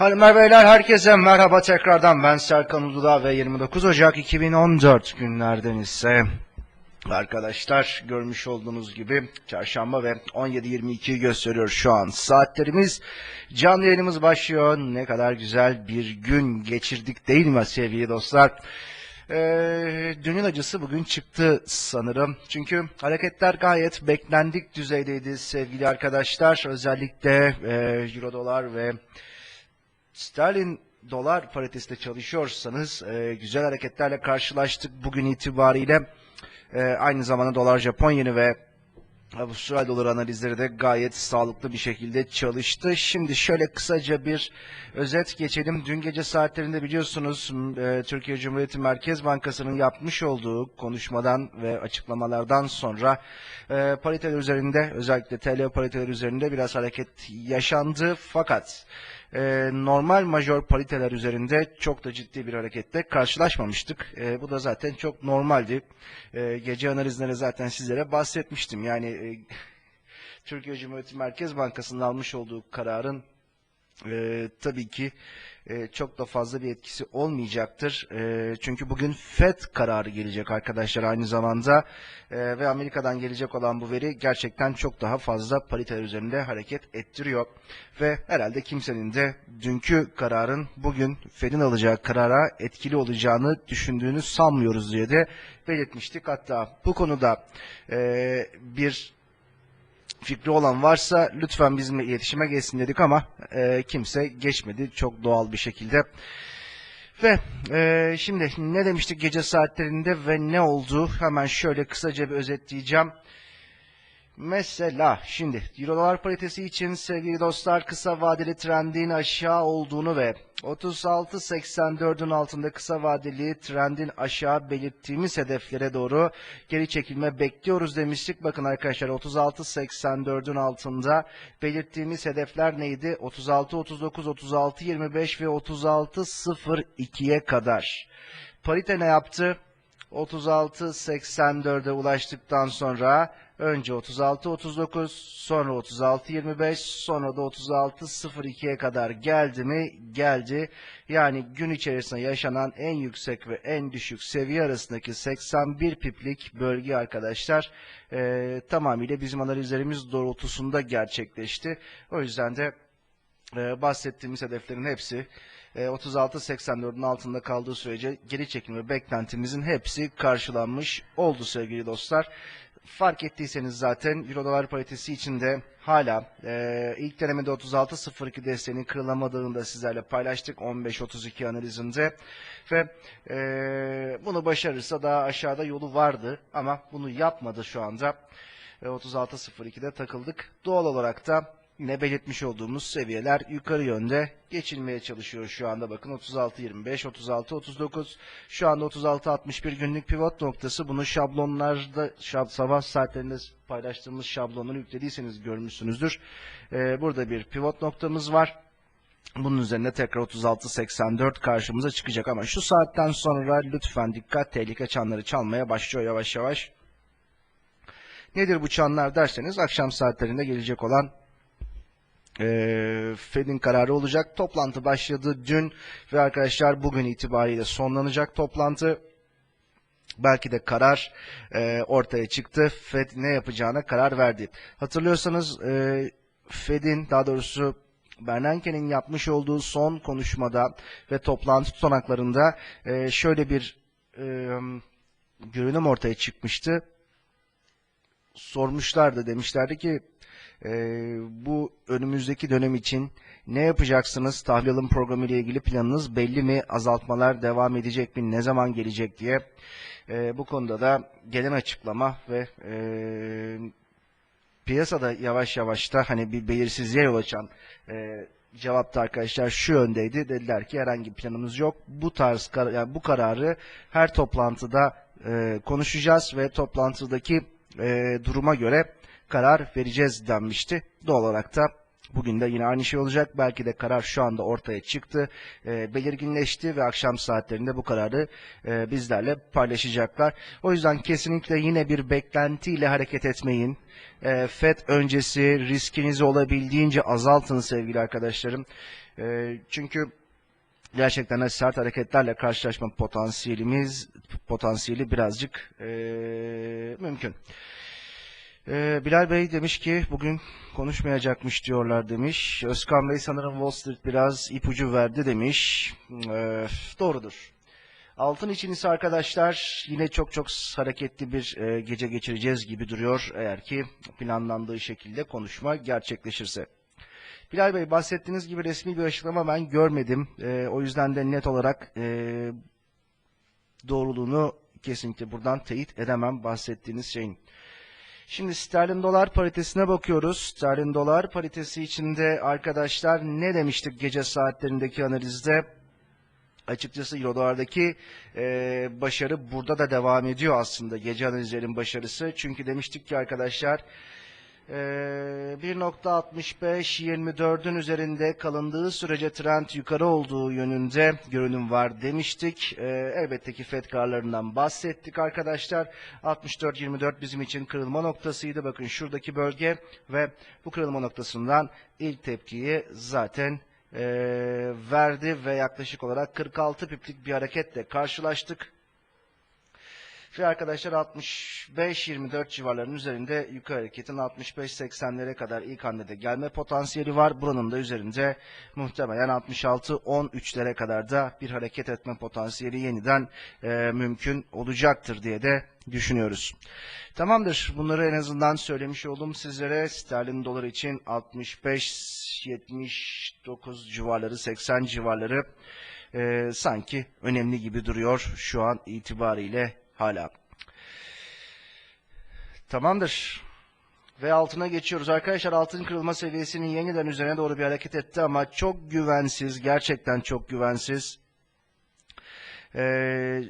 Hanımlar beyler herkese merhaba tekrardan ben Serkan Uludağ ve 29 Ocak 2014 günlerden ise arkadaşlar görmüş olduğunuz gibi çarşamba ve 17.22'yi gösteriyor şu an saatlerimiz canlı yayınımız başlıyor ne kadar güzel bir gün geçirdik değil mi sevgili dostlar ee, dünün acısı bugün çıktı sanırım. Çünkü hareketler gayet beklendik düzeydeydi sevgili arkadaşlar. Özellikle e, Euro dolar ve sterlin dolar paritesinde çalışıyorsanız e, güzel hareketlerle karşılaştık bugün itibariyle. E, aynı zamanda dolar Japon yeni ve Avustralya doları analizleri de gayet sağlıklı bir şekilde çalıştı. Şimdi şöyle kısaca bir özet geçelim. Dün gece saatlerinde biliyorsunuz e, Türkiye Cumhuriyeti Merkez Bankası'nın yapmış olduğu konuşmadan ve açıklamalardan sonra e, pariteler üzerinde özellikle TL pariteler üzerinde biraz hareket yaşandı. Fakat e, normal major pariteler üzerinde çok da ciddi bir hareketle karşılaşmamıştık. E, bu da zaten çok normaldi. E, gece analizlerinde zaten sizlere bahsetmiştim. Yani e, Türkiye Cumhuriyeti Merkez Bankası'nın almış olduğu kararın e, tabii ki e, çok da fazla bir etkisi olmayacaktır. E, çünkü bugün FED kararı gelecek arkadaşlar aynı zamanda E, ve Amerika'dan gelecek olan bu veri gerçekten çok daha fazla pariteler üzerinde hareket ettiriyor. Ve herhalde kimsenin de dünkü kararın bugün Fed'in alacağı karara etkili olacağını düşündüğünü sanmıyoruz diye de belirtmiştik. Hatta bu konuda e, bir fikri olan varsa lütfen bizimle iletişime geçsin dedik ama e, kimse geçmedi çok doğal bir şekilde. Ve e, şimdi ne demiştik gece saatlerinde ve ne oldu hemen şöyle kısaca bir özetleyeceğim. Mesela şimdi Euro dolar paritesi için sevgili dostlar kısa vadeli trendin aşağı olduğunu ve 36.84'ün altında kısa vadeli trendin aşağı belirttiğimiz hedeflere doğru geri çekilme bekliyoruz demiştik. Bakın arkadaşlar 36.84'ün altında belirttiğimiz hedefler neydi? 36.39, 36.25 ve 36.02'ye kadar. Parite ne yaptı? 36.84'e ulaştıktan sonra önce 36.39 sonra 36.25 sonra da 36.02'ye kadar geldi mi? Geldi. Yani gün içerisinde yaşanan en yüksek ve en düşük seviye arasındaki 81 piplik bölge arkadaşlar e, tamamıyla bizim analizlerimiz doğrultusunda gerçekleşti. O yüzden de e, bahsettiğimiz hedeflerin hepsi e, 36.84'ün altında kaldığı sürece geri çekilme beklentimizin hepsi karşılanmış oldu sevgili dostlar. Fark ettiyseniz zaten Euro dolar paritesi içinde hala e, ilk denemede 36.02 desteğinin kırılamadığını da sizlerle paylaştık. 15.32 analizinde. Ve e, bunu başarırsa daha aşağıda yolu vardı ama bunu yapmadı şu anda. Ve 36.02'de takıldık. Doğal olarak da yine belirtmiş olduğumuz seviyeler yukarı yönde geçilmeye çalışıyor şu anda. Bakın 36.25, 36.39, şu anda 36.61 günlük pivot noktası. Bunu şablonlarda şab, sabah saatlerinde paylaştığımız şablonları yüklediyseniz görmüşsünüzdür. Ee, burada bir pivot noktamız var. Bunun üzerine tekrar 36.84 karşımıza çıkacak ama şu saatten sonra lütfen dikkat tehlike çanları çalmaya başlıyor yavaş yavaş. Nedir bu çanlar derseniz akşam saatlerinde gelecek olan e, Fed'in kararı olacak. Toplantı başladı dün ve arkadaşlar bugün itibariyle sonlanacak toplantı. Belki de karar e, ortaya çıktı. Fed ne yapacağına karar verdi. Hatırlıyorsanız e, Fed'in daha doğrusu Bernanke'nin yapmış olduğu son konuşmada ve toplantı tutanaklarında e, şöyle bir e, görünüm ortaya çıkmıştı. Sormuşlardı demişlerdi ki e, bu önümüzdeki dönem için ne yapacaksınız? Tahvil alım programı ile ilgili planınız belli mi? Azaltmalar devam edecek mi? Ne zaman gelecek diye. E, bu konuda da gelen açıklama ve e, piyasada yavaş yavaş da hani bir belirsizliğe yol açan e, cevapta arkadaşlar şu yöndeydi. Dediler ki herhangi bir planımız yok. Bu tarz kar yani bu kararı her toplantıda e, konuşacağız ve toplantıdaki e, duruma göre karar vereceğiz denmişti. Doğal olarak da Bugün de yine aynı şey olacak. Belki de karar şu anda ortaya çıktı, e, belirginleşti ve akşam saatlerinde bu kararı e, bizlerle paylaşacaklar. O yüzden kesinlikle yine bir beklentiyle hareket etmeyin. E, FED öncesi riskinizi olabildiğince azaltın sevgili arkadaşlarım. E, çünkü gerçekten sert hareketlerle karşılaşma potansiyelimiz potansiyeli birazcık e, mümkün. Ee, Bilal Bey demiş ki bugün konuşmayacakmış diyorlar demiş. Özkan Bey sanırım Wall Street biraz ipucu verdi demiş. Ee, doğrudur. Altın için ise arkadaşlar yine çok çok hareketli bir e, gece geçireceğiz gibi duruyor eğer ki planlandığı şekilde konuşma gerçekleşirse. Bilal Bey bahsettiğiniz gibi resmi bir açıklama ben görmedim. Ee, o yüzden de net olarak e, doğruluğunu kesinlikle buradan teyit edemem bahsettiğiniz şeyin. Şimdi sterlin dolar paritesine bakıyoruz. Sterlin dolar paritesi içinde arkadaşlar ne demiştik gece saatlerindeki analizde? Açıkçası euro dolardaki e, başarı burada da devam ediyor aslında gece analizlerin başarısı. Çünkü demiştik ki arkadaşlar 1.65-24'ün üzerinde kalındığı sürece trend yukarı olduğu yönünde görünüm var demiştik. Elbette ki FED kararlarından bahsettik arkadaşlar. 64-24 bizim için kırılma noktasıydı. Bakın şuradaki bölge ve bu kırılma noktasından ilk tepkiyi zaten verdi ve yaklaşık olarak 46 piplik bir hareketle karşılaştık. Ve arkadaşlar 65-24 civarlarının üzerinde yukarı hareketin 65-80'lere kadar ilk hamlede gelme potansiyeli var. Buranın da üzerinde muhtemelen 66-13'lere kadar da bir hareket etme potansiyeli yeniden e, mümkün olacaktır diye de düşünüyoruz. Tamamdır. Bunları en azından söylemiş oldum sizlere. Sterlin dolar için 65-79 civarları, 80 civarları e, sanki önemli gibi duruyor şu an itibariyle hala. Tamamdır. Ve altına geçiyoruz. Arkadaşlar altın kırılma seviyesinin yeniden üzerine doğru bir hareket etti ama çok güvensiz. Gerçekten çok güvensiz. Ee,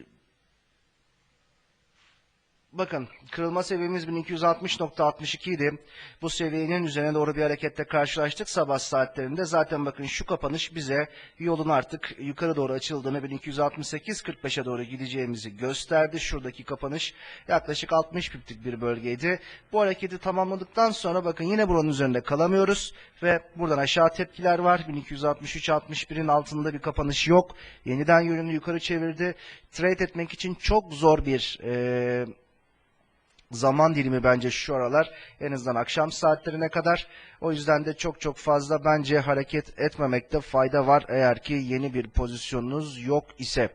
Bakın kırılma seviyemiz 1260.62 idi. Bu seviyenin üzerine doğru bir hareketle karşılaştık sabah saatlerinde. Zaten bakın şu kapanış bize yolun artık yukarı doğru açıldığını 1268.45'e doğru gideceğimizi gösterdi. Şuradaki kapanış yaklaşık 60 piplik bir bölgeydi. Bu hareketi tamamladıktan sonra bakın yine buranın üzerinde kalamıyoruz. Ve buradan aşağı tepkiler var. 1263-61'in altında bir kapanış yok. Yeniden yönünü yukarı çevirdi. Trade etmek için çok zor bir... E, zaman dilimi bence şu aralar en azından akşam saatlerine kadar. O yüzden de çok çok fazla bence hareket etmemekte fayda var eğer ki yeni bir pozisyonunuz yok ise.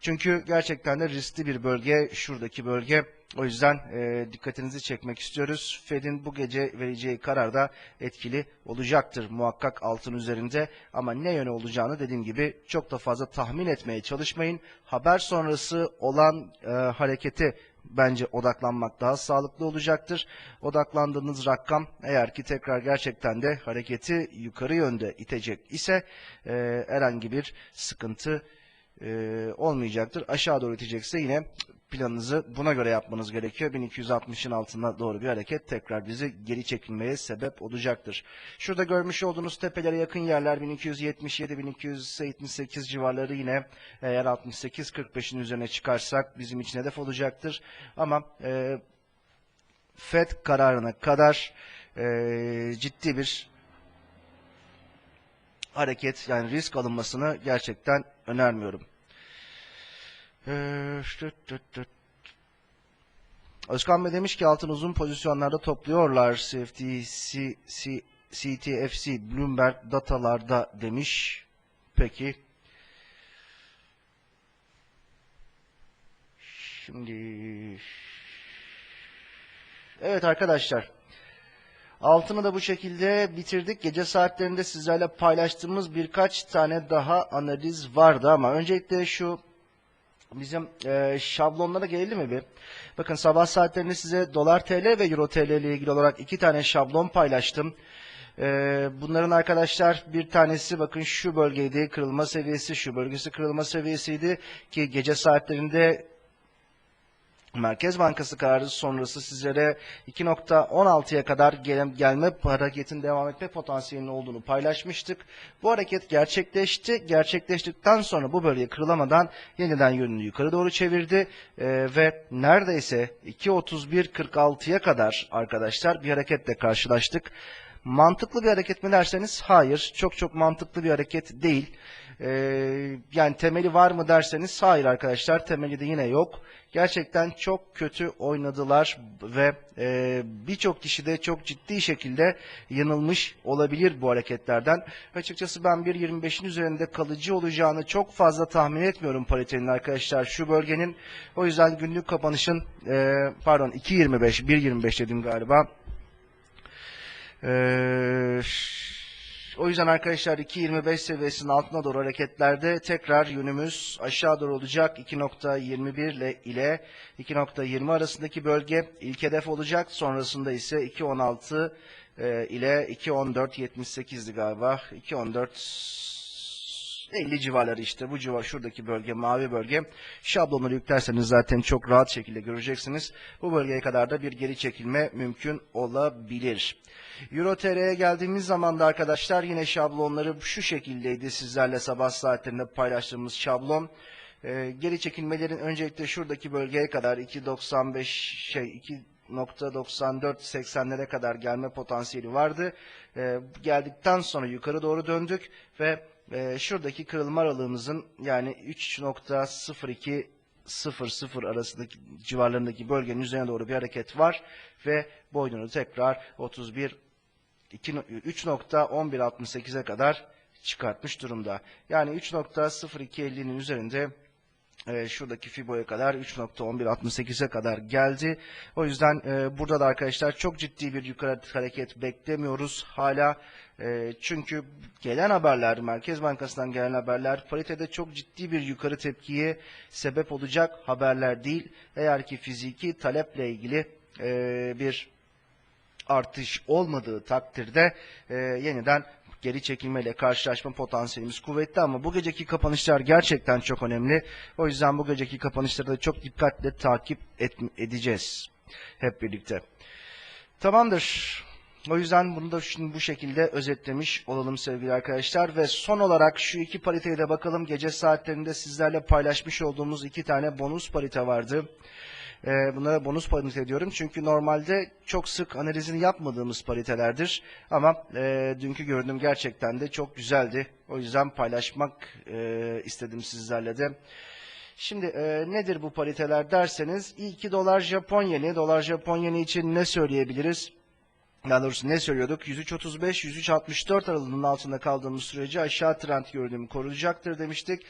Çünkü gerçekten de riskli bir bölge şuradaki bölge. O yüzden e, dikkatinizi çekmek istiyoruz. Fed'in bu gece vereceği karar da etkili olacaktır muhakkak altın üzerinde. Ama ne yöne olacağını dediğim gibi çok da fazla tahmin etmeye çalışmayın. Haber sonrası olan e, hareketi bence odaklanmak daha sağlıklı olacaktır. Odaklandığınız rakam eğer ki tekrar gerçekten de hareketi yukarı yönde itecek ise e, herhangi bir sıkıntı e, olmayacaktır. Aşağı doğru itecekse yine planınızı buna göre yapmanız gerekiyor. 1260'ın altına doğru bir hareket tekrar bizi geri çekilmeye sebep olacaktır. Şurada görmüş olduğunuz tepelere yakın yerler 1277-1278 civarları yine eğer 68-45'in üzerine çıkarsak bizim için hedef olacaktır. Ama e, FED kararına kadar e, ciddi bir hareket yani risk alınmasını gerçekten önermiyorum. Ee, Özkan Bey demiş ki altın uzun pozisyonlarda topluyorlar CFTC, CTFC Bloomberg datalarda demiş. Peki. Şimdi Evet arkadaşlar. Altını da bu şekilde bitirdik. Gece saatlerinde sizlerle paylaştığımız birkaç tane daha analiz vardı ama öncelikle şu bizim e, şablonlara gelelim mi bir? Bakın sabah saatlerinde size dolar TL ve euro TL ile ilgili olarak iki tane şablon paylaştım. E, bunların arkadaşlar bir tanesi bakın şu bölgeydi kırılma seviyesi, şu bölgesi kırılma seviyesiydi ki gece saatlerinde Merkez Bankası kararı sonrası sizlere 2.16'ya kadar gel- gelme hareketin devam etme potansiyelinin olduğunu paylaşmıştık. Bu hareket gerçekleşti. Gerçekleştikten sonra bu bölge kırılamadan yeniden yönünü yukarı doğru çevirdi Ee, ve neredeyse 2.31.46'ya kadar arkadaşlar bir hareketle karşılaştık. Mantıklı bir hareket mi derseniz hayır. Çok çok mantıklı bir hareket değil. Ee, yani temeli var mı derseniz hayır arkadaşlar temeli de yine yok. Gerçekten çok kötü oynadılar ve e, birçok kişi de çok ciddi şekilde yanılmış olabilir bu hareketlerden. Açıkçası ben 1.25'in üzerinde kalıcı olacağını çok fazla tahmin etmiyorum paritenin arkadaşlar şu bölgenin. O yüzden günlük kapanışın e, pardon 2.25 1.25 dedim galiba. Ee, o yüzden arkadaşlar 2.25 seviyesinin altına doğru hareketlerde tekrar yönümüz aşağı doğru olacak. 2.21 ile ile 2.20 arasındaki bölge ilk hedef olacak. Sonrasında ise 2.16 e, ile 2.14.78'di galiba. 2.14 50 civarları işte bu civar şuradaki bölge mavi bölge şablonları yüklerseniz zaten çok rahat şekilde göreceksiniz. Bu bölgeye kadar da bir geri çekilme mümkün olabilir. Euro TL'ye geldiğimiz zaman da arkadaşlar yine şablonları şu şekildeydi sizlerle sabah saatlerinde paylaştığımız şablon. Ee, geri çekilmelerin öncelikle şuradaki bölgeye kadar 2.95 şey 2.94-80'lere kadar gelme potansiyeli vardı. Ee, geldikten sonra yukarı doğru döndük ve e, şuradaki kırılma aralığımızın yani 3.02 00 arasındaki civarlarındaki bölgenin üzerine doğru bir hareket var ve boynunu tekrar 31 2 3.1168'e kadar çıkartmış durumda. Yani 3.0250'nin üzerinde e, şuradaki Fibo'ya kadar 3.1168'e kadar geldi. O yüzden e, burada da arkadaşlar çok ciddi bir yukarı hareket beklemiyoruz hala. E, çünkü gelen haberler, Merkez Bankası'ndan gelen haberler paritede çok ciddi bir yukarı tepkiye sebep olacak haberler değil. Eğer ki fiziki taleple ilgili e, bir artış olmadığı takdirde e, yeniden geri çekilmeyle karşılaşma potansiyelimiz kuvvetli ama bu geceki kapanışlar gerçekten çok önemli. O yüzden bu geceki kapanışları da çok dikkatle takip et, edeceğiz hep birlikte. Tamamdır. O yüzden bunu da şimdi bu şekilde özetlemiş olalım sevgili arkadaşlar. Ve son olarak şu iki pariteye de bakalım. Gece saatlerinde sizlerle paylaşmış olduğumuz iki tane bonus parite vardı. Ee, bunlara bonus parite diyorum çünkü normalde çok sık analizini yapmadığımız paritelerdir. Ama e, dünkü gördüğüm gerçekten de çok güzeldi. O yüzden paylaşmak e, istedim sizlerle de. Şimdi e, nedir bu pariteler derseniz ilki dolar Japon yeni. Dolar Japon yeni için ne söyleyebiliriz? Daha doğrusu ne söylüyorduk? 103.35-103.64 aralığının altında kaldığımız sürece aşağı trend görünümü korunacaktır demiştik.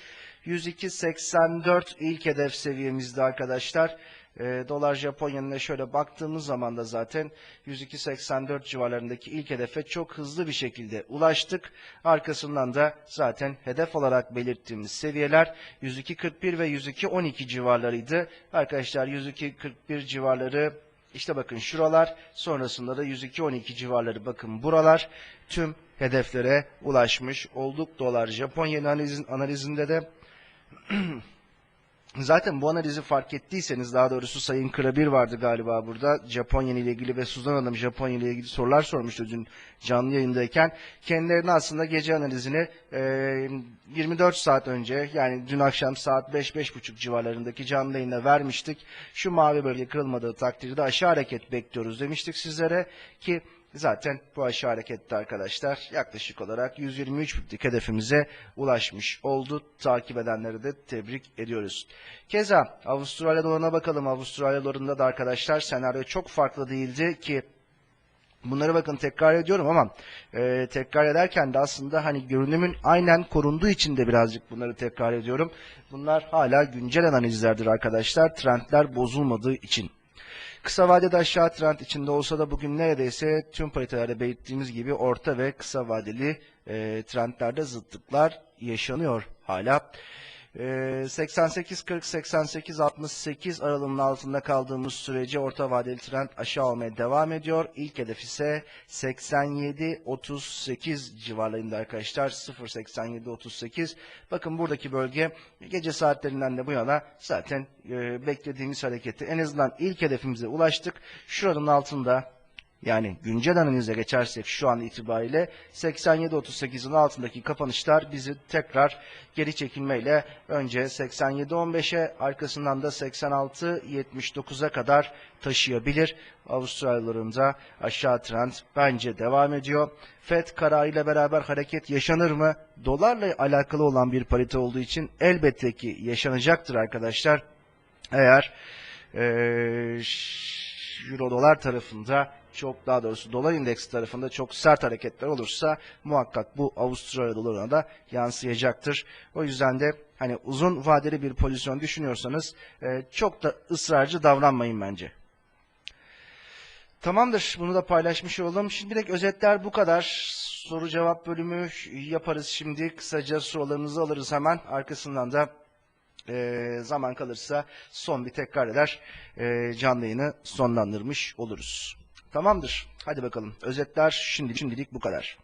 102.84 ilk hedef seviyemizde arkadaşlar. E, dolar Japonya'nın şöyle baktığımız zaman da zaten 102.84 civarlarındaki ilk hedefe çok hızlı bir şekilde ulaştık. Arkasından da zaten hedef olarak belirttiğimiz seviyeler 102.41 ve 102.12 civarlarıydı. Arkadaşlar 102.41 civarları işte bakın şuralar sonrasında da 102.12 civarları bakın buralar tüm hedeflere ulaşmış olduk. Dolar Japonya analizin, analizinde de Zaten bu analizi fark ettiyseniz daha doğrusu Sayın Kırabir vardı galiba burada. Japonya ile ilgili ve Suzan Hanım Japonya ile ilgili sorular sormuştu dün canlı yayındayken. Kendilerine aslında gece analizini e, 24 saat önce yani dün akşam saat 5-5.30 civarlarındaki canlı yayında vermiştik. Şu mavi bölge kırılmadığı takdirde aşağı hareket bekliyoruz demiştik sizlere ki Zaten bu aşağı harekette arkadaşlar yaklaşık olarak 123 piplik hedefimize ulaşmış oldu. Takip edenleri de tebrik ediyoruz. Keza Avustralya dolarına bakalım. Avustralya dolarında da arkadaşlar senaryo çok farklı değildi ki Bunları bakın tekrar ediyorum ama e, tekrar ederken de aslında hani görünümün aynen korunduğu için de birazcık bunları tekrar ediyorum. Bunlar hala güncel analizlerdir arkadaşlar. Trendler bozulmadığı için. Kısa vadede aşağı trend içinde olsa da bugün neredeyse tüm paritelerde belirttiğimiz gibi orta ve kısa vadeli e, trendlerde zıtlıklar yaşanıyor hala. Ee, 88-40-88-68 aralığının altında kaldığımız sürece orta vadeli trend aşağı olmaya devam ediyor. İlk hedef ise 87-38 civarlarında arkadaşlar. 0.87-38. Bakın buradaki bölge gece saatlerinden de bu yana zaten e, beklediğimiz hareketi en azından ilk hedefimize ulaştık. Şuranın altında yani güncel analize geçersek şu an itibariyle 87.38'in altındaki kapanışlar bizi tekrar geri çekilmeyle önce 87.15'e arkasından da 86.79'a kadar taşıyabilir. Avustralyalarında aşağı trend bence devam ediyor. FED kararıyla beraber hareket yaşanır mı? Dolarla alakalı olan bir parite olduğu için elbette ki yaşanacaktır arkadaşlar. Eğer eee Euro dolar tarafında çok daha doğrusu dolar endeksi tarafında çok sert hareketler olursa muhakkak bu Avustralya dolarına da yansıyacaktır. O yüzden de hani uzun vadeli bir pozisyon düşünüyorsanız e, çok da ısrarcı davranmayın bence. Tamamdır. Bunu da paylaşmış olalım. Şimdilik özetler bu kadar. Soru cevap bölümü yaparız şimdi. Kısaca sorularınızı alırız hemen. Arkasından da e, zaman kalırsa son bir tekrar eder. E, canlı yayını sonlandırmış oluruz. Tamamdır. Hadi bakalım. Özetler şimdi şimdilik bu kadar.